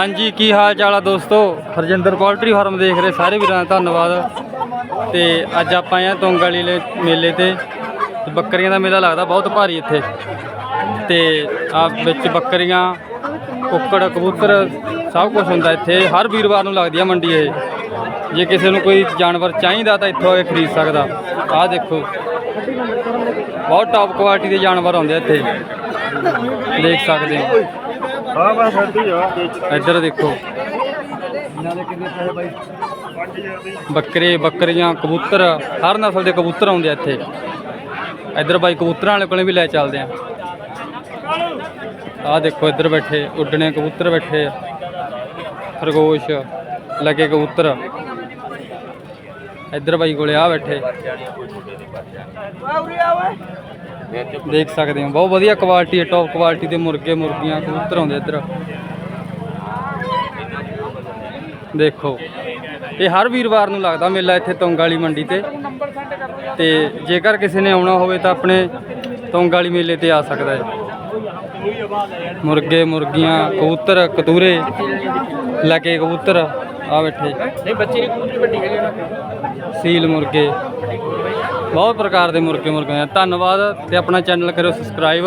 ਹਾਂਜੀ, ਕੀ ਹਾਲ ਚਾਲ ਆ ਦੋਸਤੋ? ਹਰਜਿੰਦਰ ਪੋਲਟਰੀ ਫਾਰਮ ਦੇਖ ਰਹੇ ਸਾਰੇ ਵੀਰਾਂ ਦਾ ਧੰਨਵਾਦ। ਤੇ ਅੱਜ ਆਪਾਂ ਆਏ ਆ ਤੁੰਗ ਵਾਲੀ ਮੇਲੇ ਤੇ। ਤੇ ਬੱਕਰੀਆਂ ਦਾ ਮੇਲਾ ਲੱਗਦਾ, ਬਹੁਤ ਭਾਰੀ ਇੱਥੇ। ਤੇ ਆ ਵਿੱਚ ਬੱਕਰੀਆਂ, ਕੁੱਕੜ, ਕਬੂਤਰ, ਸਭ ਕੁਝ ਹੁੰਦਾ ਇੱਥੇ। ਹਰ ਵੀਰਵਾਰ ਨੂੰ ਲੱਗਦੀ ਆ ਮੰਡੀ ਇਹ। ਜੇ ਕਿਸੇ ਨੂੰ ਕੋਈ ਜਾਨਵਰ ਚਾਹੀਦਾ ਤਾਂ ਇੱਥੋਂ ਆ ਕੇ ਖਰੀਦ ਸਕਦਾ। ਆਹ ਦੇਖੋ। ਬਹੁਤ ਟੌਪ ਕੁਆਲਿਟੀ ਦੇ ਜਾਨਵਰ ਆਉਂਦੇ ਇੱਥੇ। ਦੇਖ ਸਕਦੇ ਹੋ। ਹਾਂ, ਬਸ ਵੱਡੀ ਆ। ਇੱਧਰ ਦੇਖੋ। ਇਹਨਾਂ ਦੇ ਕਿੰਨੇ ਪੈਸੇ ਬਾਈ ਬੱਕਰੇ, ਬੱਕਰੀਆਂ, ਕਬੂਤਰ, ਹਰ ਨਸਲ ਦੇ ਕਬੂਤਰ ਆਉਂਦੇ ਆ ਇੱਥੇ। ਇੱਧਰ ਬਾਈ ਕਬੂਤਰਾਂ ਵਾਲੇ ਕੋਲੇ ਵੀ ਲੈ ਚੱਲਦੇ ਆ। ਆਹ ਦੇਖੋ, ਇੱਧਰ ਬੈਠੇ, ਉੱਡਣੇ ਕਬੂਤਰ ਬੈਠੇ ਖਰਗੋਸ਼, ਲੱਗੇ ਕਬੂਤਰ। ਇੱਧਰ ਬਾਈ ਕੋਲੇ ਆ ਬੈਠੇ। ਦੇਖ ਸਕਦੇ ਹੋ ਬਹੁਤ ਵਧੀਆ ਕੁਆਲਿਟੀ ਹੈ ਟੌਪ ਕੁਆਲਿਟੀ ਦੇ ਮੁਰਗੇ ਮੁਰਗੀਆਂ ਕਬੂਤਰ ਆਉਂਦੇ ਇੱਧਰ। ਦੇਖੋ ਇਹ ਹਰ ਵੀਰਵਾਰ ਨੂੰ ਲੱਗਦਾ ਮੇਲਾ ਇੱਥੇ ਤੁੰਗ ਵਾਲੀ ਮੰਡੀ ਤੇ। ਤੇ ਜੇਕਰ ਕਿਸੇ ਨੇ ਆਉਣਾ ਹੋਵੇ ਤਾਂ ਆਪਣੇ ਤੁੰਗ ਵਾਲੀ ਮੇਲੇ ਤੇ ਆ ਸਕਦਾ ਹੈ। ਮੁਰਗੇ ਮੁਰਗੀਆਂ ਕਬੂਤਰ ਕਤੂਰੇ ਲੱਗੇ ਕਬੂਤਰ। ਆ ਬੈਠੇ। ਨਹੀਂ ਬੱਚੇ ਨਹੀਂ ਕਬੂਤਰੀ ਵੱਡੀ ਹੈਗੇ ਉਹਨਾਂ ਕੋਲ ਸੀਲ ਮੁਰਗੇ। ਬਹੁਤ ਪ੍ਰਕਾਰ ਦੇ ਮੁਰਗੇ ਮੁਰਗੇ ਆ ਧੰਨਵਾਦ ਤੇ ਆਪਣਾ ਚੈਨਲ ਕਰਿਓ ਸਬਸਕ੍ਰਾਈਬ।